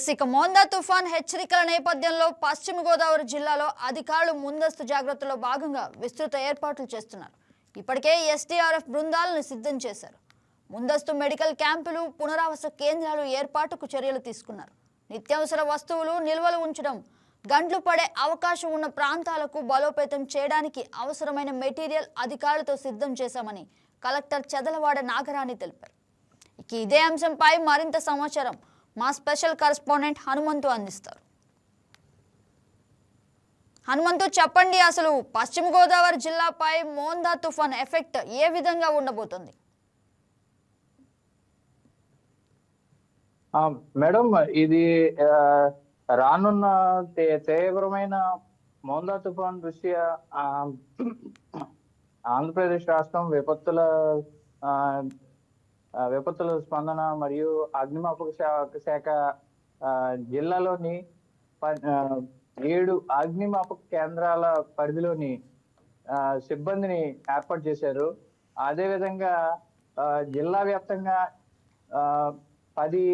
Yes ఇక మోందా తుఫాన్ హెచ్చరికల నేపథ్యంలో పశ్చిమ గోదావరి జిల్లాలో అధికారులు ముందస్తు జాగ్రత్తలో భాగంగా విస్తృత ఏర్పాట్లు చేస్తున్నారు. ఇప్పటికే ఎస్డీఆర్ఎఫ్ బృందాలను సిద్ధం చేశారు. ముందస్తు మెడికల్ క్యాంపులు పునరావాస కేంద్రాలు ఏర్పాటుకు చర్యలు తీసుకున్నారు. నిత్యావసర వస్తువులు నిల్వలు ఉంచడం గంట్లు పడే అవకాశం ఉన్న ప్రాంతాలకు బలోపేతం చేయడానికి అవసరమైన మెటీరియల్ అధికారులతో సిద్ధం చేశామని కలెక్టర్ చెదలవాడ నాగరాణి తెలిపారు. ఇక ఇదే అంశంపై మరింత సమాచారం మా స్పెషల్ కరస్పాండెంట్ హనుమంతు అందిస్తారు. హనుమంతు చెప్పండి అసలు పశ్చిమ గోదావరి జిల్లాపై మోందా తుఫాన్ ఎఫెక్ట్ ఏ విధంగా ఉండబోతుంది? మేడం ఇది రానున్న తీవ్రమైన మోందా తుఫాన్ దృష్ట్యా ఆంధ్రప్రదేశ్ రాష్ట్రం విపత్తుల విపత్తుల స్పందన మరియు అగ్నిమాపక శాఖ జిల్లాలోని ప- ఏడు అగ్నిమాపక కేంద్రాల పరిధిలోని సిబ్బందిని ఏర్పాటు చేశారు. అదేవిధంగా జిల్లా వ్యాప్తంగా పది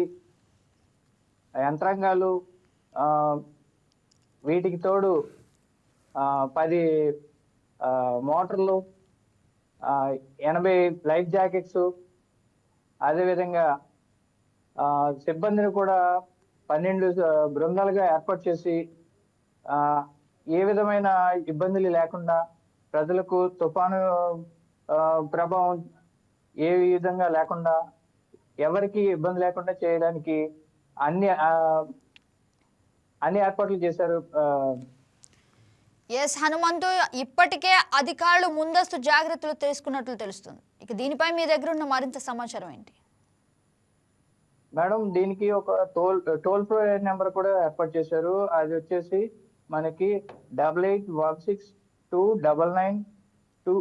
యంత్రాంగాలు వీటికి తోడు పది మోటార్లు ఎనభై లైఫ్ జాకెట్స్ అదేవిధంగా సిబ్బందిని కూడా పన్నెండు బృందాలుగా ఏర్పాటు చేసి ఏ విధమైన ఇబ్బందులు లేకుండా ప్రజలకు తుఫాను ప్రభావం ఏ విధంగా లేకుండా ఎవరికి ఇబ్బంది లేకుండా చేయడానికి అన్ని అన్ని ఏర్పాట్లు చేశారు ఎస్ హనుమంతు ఇప్పటికే అధికారులు ముందస్తు జాగ్రత్తలు తీసుకున్నట్లు తెలుస్తుంది. ఇక దీనిపై మీ దగ్గర ఉన్న మరింత సమాచారం ఏంటి? మేడం దీనికి ఒక టోల్ టోల్ ఫ్రీ నెంబర్ కూడా ఏర్పాటు చేశారు. అది వచ్చేసి మనకి double eight one six two double nine two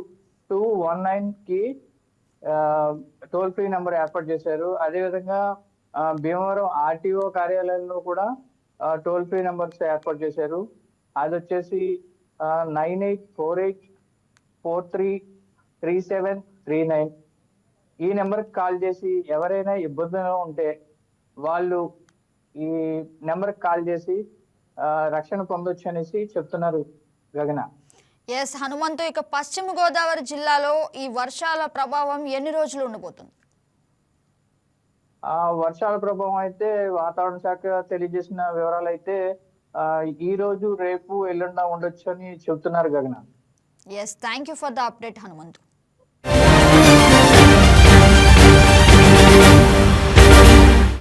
two one నైన్కి టోల్ ఫ్రీ నెంబర్ ఏర్పాటు చేశారు. అదేవిధంగా భీమవరం ఆర్టీఓ కార్యాలయంలో కూడా టోల్ ఫ్రీ నెంబర్స్ ఏర్పాటు చేశారు. అది వచ్చేసి nine eight four eight four three three seven three nine. ఈ నెంబర్కి కాల్ చేసి ఎవరైనా ఇబ్బందులు ఉంటే వాళ్ళు ఈ నెంబర్కి కాల్ చేసి రక్షణ పొందొచ్చు అనేసి చెప్తున్నారు గగన. ఎస్ హనుమంతు ఇక పశ్చిమ గోదావరి జిల్లాలో ఈ వర్షాల ప్రభావం ఎన్ని రోజులు ఉండబోతుంది? ఆ వర్షాల ప్రభావం అయితే వాతావరణ శాఖ తెలియజేసిన వివరాలు అయితే ఈ రోజు రేపు ఎల్లుండా ఉండొచ్చు అని చెప్తున్నారు Gagana. Yes thank you for the update Hanumanthu.